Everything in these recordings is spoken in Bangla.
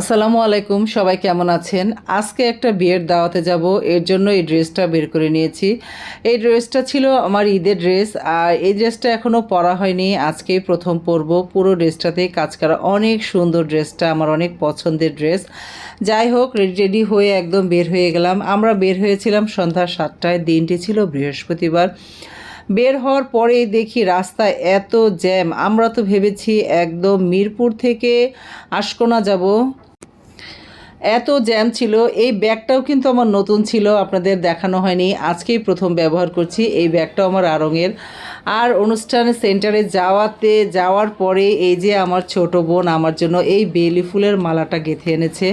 আসসালামু আলাইকুম, সবাই কেমন আছেন? আজকে একটা বিয়ের দাওয়াতে যাব, এর জন্য এই ড্রেসটা বের করে নিয়েছি। এই ড্রেসটা ছিল আমার ঈদের ড্রেস, আর এই ড্রেসটা এখনও পরা হয়নি। আজকেই প্রথম পরব, পুরো ড্রেসটাতেই কাজ করা অনেক সুন্দর ড্রেসটা, আমার অনেক পছন্দের ড্রেস। যাই হোক, রেডি হয়ে একদম বের হয়ে গেলাম। আমরা বের হয়েছিলাম সন্ধ্যা সাতটায়, দিনটি ছিল বৃহস্পতিবার। বের হওয়ার পরেই দেখি রাস্তায় এত জ্যাম, আমরা তো ভেবেছি একদম মিরপুর থেকে আশকোনা যাব। এত জ্যাম ছিল, এই ব্যাগটাও কিন্তু আমার নতুন ছিল, আপনাদের দেখানো হয়নি। আজকেই প্রথম ব্যবহার করছি এই ব্যাগটাও আমার আরঙের আর অনুষ্ঠানে সেন্টারে যাওয়াতে যাওয়ার পরে এই যে আমার ছোট বোন আমার জন্য এই বেলি ফুলের মালাটা গেঁথে এনেছে।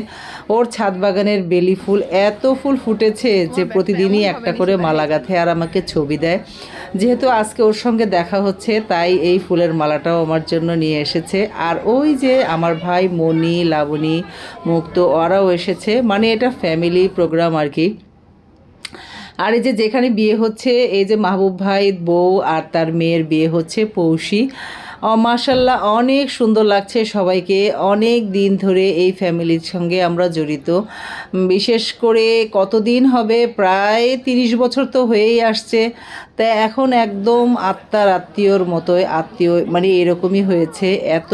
ওর ছাদ বাগানের বেলি ফুল এত ফুল ফুটেছে যে প্রতিদিনই একটা করে মালা গাঁথে আর আমাকে ছবি দেয়। যেহেতু আজকে ওর সঙ্গে দেখা হচ্ছে তাই এই ফুলের মালাটাও আমার জন্য নিয়ে এসেছে। আর ওই যে আমার ভাই মণি লাবণী মুক্ত ওরাও এসেছে। মানে এটা ফ্যামিলি প্রোগ্রাম আর কি। আর এই যে যেখানে বিয়ে হচ্ছে, এই যে মাহবুব ভাই বউ আর তার মেয়ের বিয়ে হচ্ছে পৌষী মাশাল্লাহ অনেক সুন্দর লাগছে সবাইকে। অনেক দিন ধরে এই ফ্যামিলির সঙ্গে আমরা জড়িত। বিশেষ করে কতদিন হবে? প্রায় তিরিশ বছর তো হয়েই আসছে। তাই এখন একদম আত্মার আত্মীয়র মতোই, আত্মীয় মানে এরকমই হয়েছে। এত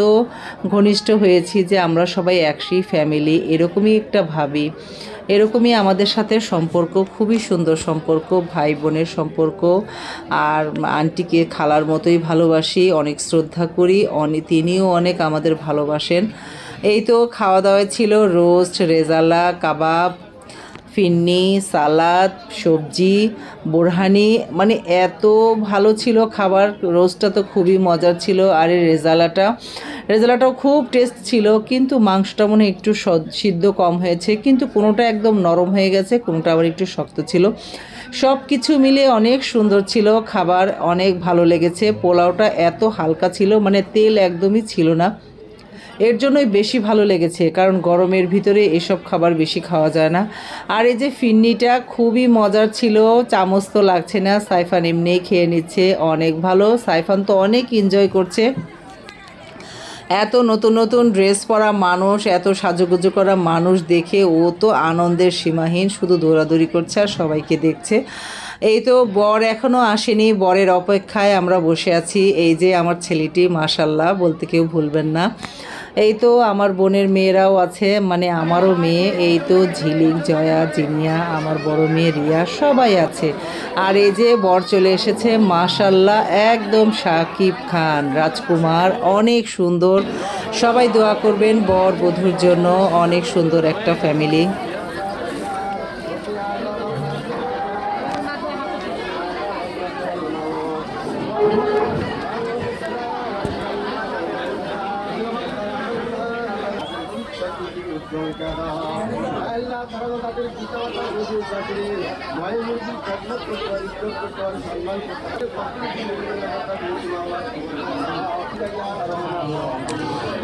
ঘনিষ্ঠ হয়েছি যে আমরা সবাই একই ফ্যামিলি, এরকমই একটা ভাবি। এরকমই আমাদের সাথে সম্পর্ক, খুবই সুন্দর সম্পর্ক ভাই বোনের সম্পর্ক। আর আন্টিকে খালার মতোই ভালোবাসি, অনেক শ্রদ্ধা করি। অনেক তিনিও অনেক আমাদের ভালোবাসেন। এই তো খাওয়া দাওয়া ছিল রোস্ট রেজালা কাবাব ফিন্নি সালাদ, সবজি, বোরহানি মানে এত ভালো ছিল খাবার। রোস্টটা তো খুবই মজার ছিল আর এই রেজালাটা। রেজালাটাও খুব টেস্ট ছিল, কিন্তু মাংসটা মনে একটু সদ- সিদ্ধ কম হয়েছে, কিন্তু কোনোটা একদম নরম হয়ে গেছে, কোনোটা আবার একটু শক্ত ছিল। সব কিছু মিলে অনেক সুন্দর ছিল, খাবার অনেক ভালো লেগেছে, পোলাওটা এত হালকা ছিল মানে তেল একদমই ছিল না। এর জন্যই বেশি ভালো লেগেছে, কারণ গরমের ভিতরে এসব খাবার বেশি খাওয়া যায় না। আর এই যে ফিন্নিটা খুবই মজার ছিল, চামচ তো লাগছে না, সাইফান এমনিই খেয়ে নিচ্ছে, অনেক ভালো। সাইফান তো অনেক এনজয় করছে। এত নতুন নতুন ড্রেস পরা মানুষ, এত সাজুগুজু করা মানুষ দেখে ও তো আনন্দের সীমাহীন, শুধু দৌড়াদৌড়ি করছে আর সবাইকে দেখছে। এই তো বর এখনও আসেনি, বরের অপেক্ষায় আমরা বসে আছি। এই যে আমার ছেলেটি মাশাল্লাহ বলতে কেউ ভুলবেন না। এই তো আমার বোনের মেয়েরাও আছে মানে আমারও মেয়ে, এই তো ঝিলিক, জয়া, জিনিয়া, আমার বড় মেয়ে রিয়া, সবাই আছে। আর এই যে বর চলে এসেছে, মাশাল্লাহ, একদম শাকিব খান, রাজকুমার, অনেক সুন্দর। সবাই দোয়া করবেন বর বধুর জন্য, অনেক সুন্দর একটা ফ্যামিলি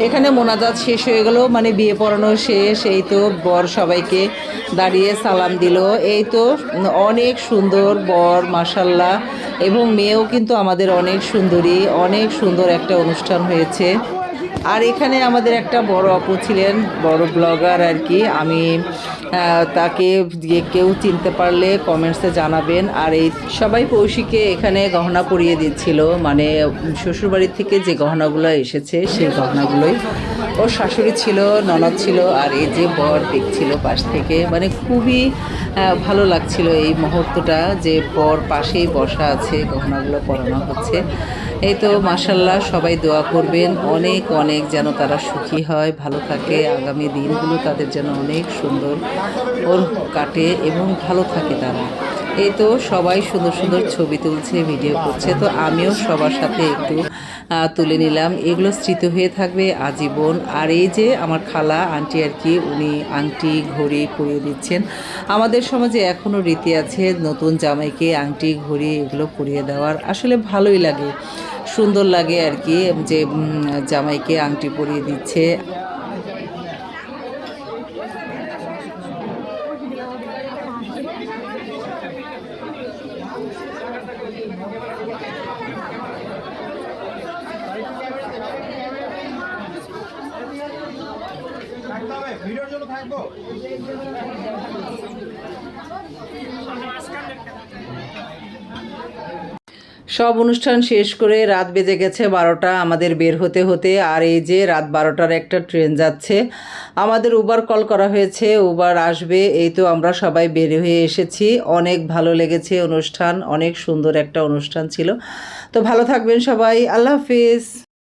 এখানে মোনাজাত শেষ হয়ে গেল মানে বিয়ে পড়ানো শেষ, এই তো বর সবাইকে দাঁড়িয়ে সালাম দিল। এই তো অনেক সুন্দর বর মাসাল্লাহ এবং মেয়েও কিন্তু আমাদের অনেক সুন্দরী, অনেক সুন্দর একটা অনুষ্ঠান হয়েছে। আর এখানে আমাদের একটা বড় আপু ছিলেন, বড় ব্লগার আর কি। আমি তাকে যে কেউ চিনতে পারলে কমেন্টসে জানাবেন। আর এই সবাই পৌষিকে এখানে গহনা পরিয়ে দিচ্ছিল। মানে শ্বশুরবাড়ির থেকে যে গহনাগুলো এসেছে, সেই গহনাগুলোই। ওর শাশুড়ি ছিল, ননদ ছিল, আর এই যে বর দেখছিল পাশ থেকে। মানে খুবই ভালো লাগছিল এই মুহূর্তটা যে বর পাশেই বসা আছে, গহনাগুলো পরানো হচ্ছে। এই তো মাসাল্লাহ সবাই দোয়া করবেন। অনেক অনেক যেন তারা সুখী হয়, ভালো থাকে। আগামী দিনগুলো তাদের যেন অনেক সুন্দর কাটে এবং ভালো থাকে তারা। এই তো সবাই সুন্দর সুন্দর ছবি তুলছে ভিডিও করছে, তো আমিও সবার সাথে একটু তুলে নিলাম। এগুলো স্মৃতি হয়ে থাকবে আজীবন। আর এই যে আমার খালা, আন্টি আর কি, উনি আংটি ঘড়ি পরিয়ে দিচ্ছেন। আমাদের সমাজে এখনও রীতি আছে নতুন জামাইকে আংটি ঘড়ি এগুলো পরিয়ে দেওয়ার। আসলে ভালোই লাগে, সুন্দর লাগে আর কি, যে জামাইকে আংটি পরিয়ে দিচ্ছে। ভিডিওর জন্য থাকব। সব অনুষ্ঠান শেষ করে রাত বেজে গেছে বারোটা। আমাদের বের হতে হতে আর এই যে রাত বারোটার একটা ট্রেন যাচ্ছে। আমাদের উবার কল করা হয়েছে উবার আসবে, এই তো আমরা সবাই বের হয়ে এসেছি। অনেক ভালো লেগেছে অনুষ্ঠান, অনেক সুন্দর একটা অনুষ্ঠান ছিল। তো ভালো থাকবেন সবাই, আল্লাহ হাফিজ।